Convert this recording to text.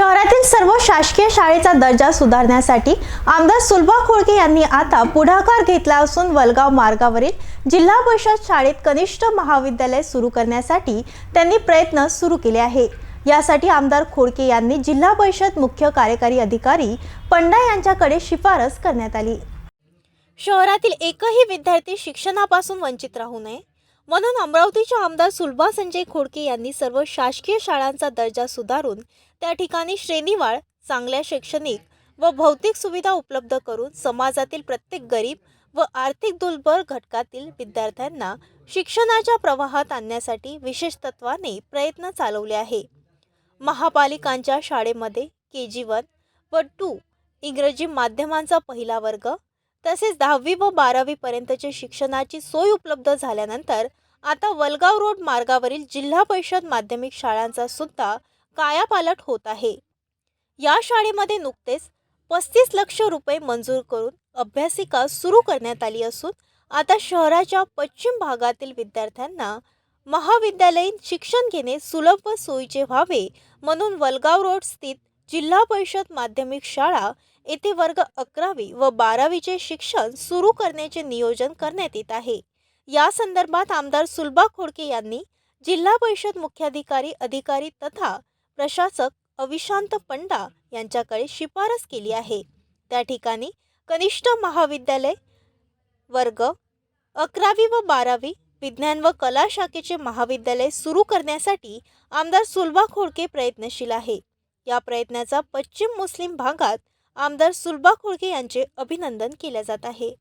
शहरातील सर्व शासकीय शाळेचा दर्जा सुधारण्यासाठी आमदार सुलभा खोळके यांनी आता पुढाकार घेतला असून वलगाव मार्गावरील जिल्हा परिषद शाळेत कनिष्ठ महाविद्यालय सुरू करण्यासाठी त्यांनी प्रयत्न सुरू केले आहे यासाठी आमदार खोडके यांनी जिल्हा परिषद मुख्य कार्यकारी अधिकारी पंडा यांच्याकडे शिफारस करण्यात आली. शहरातील एकही विद्यार्थी शिक्षणापासून वंचित राहू नये. म्हणून अमरावतीचे आमदार सुलभा संजय खोडके यांनी सर्व शासकीय शाळांचा दर्जा सुधारून त्या ठिकाणी श्रेणीवाळ चांगल्या शैक्षणिक व भौतिक सुविधा उपलब्ध करून समाजातील प्रत्येक गरीब व आर्थिक दुर्बल घटकातील विद्यार्थ्यांना शिक्षणाच्या प्रवाहात आणण्यासाठी विशेष तत्वाने प्रयत्न चालवले आहे. महापालिकांच्या शाळेमध्ये के जी वन व टू इंग्रजी माध्यमांचा पहिला वर्ग तसेच दहावी व बारावीपर्यंतचे शिक्षणाची सोय उपलब्ध झाल्यानंतर आता वलगाव रोड मार्गावरील जिल्हा परिषद माध्यमिक शाळांचा सुद्धा कायापालट होत आहे. या शाळेमध्ये नुकतेच पस्तीस लक्ष रुपये मंजूर करून अभ्यासिका सुरू करण्यात आली असून आता शहराच्या पश्चिम भागातील विद्यार्थ्यांना महाविद्यालयीन शिक्षण घेणे सुलभ व सोयीचे व्हावे म्हणून वलगाव रोड स्थित जिल्हा परिषद माध्यमिक शाळा येथे वर्ग अकरावी व बारावीचे शिक्षण सुरू करण्याचे नियोजन करण्यात येत आहे. या संदर्भात आमदार सुलभा खोडके यांनी जिल्हा परिषद मुख्याधिकारी अधिकारी तथा प्रशासक अविशांत पंडा यांच्याकडे शिफारस केली आहे. त्या ठिकाणी कनिष्ठ महाविद्यालय वर्ग अकरावी व बारावी विज्ञान व कला शाखेचे महाविद्यालय सुरू करण्यासाठी आमदार सुलभा खोडके प्रयत्नशील आहे. या प्रयत्नाचा पश्चिम मुस्लिम भागात आमदार सुलभा खोडके यांचे अभिनंदन केले जात आहे.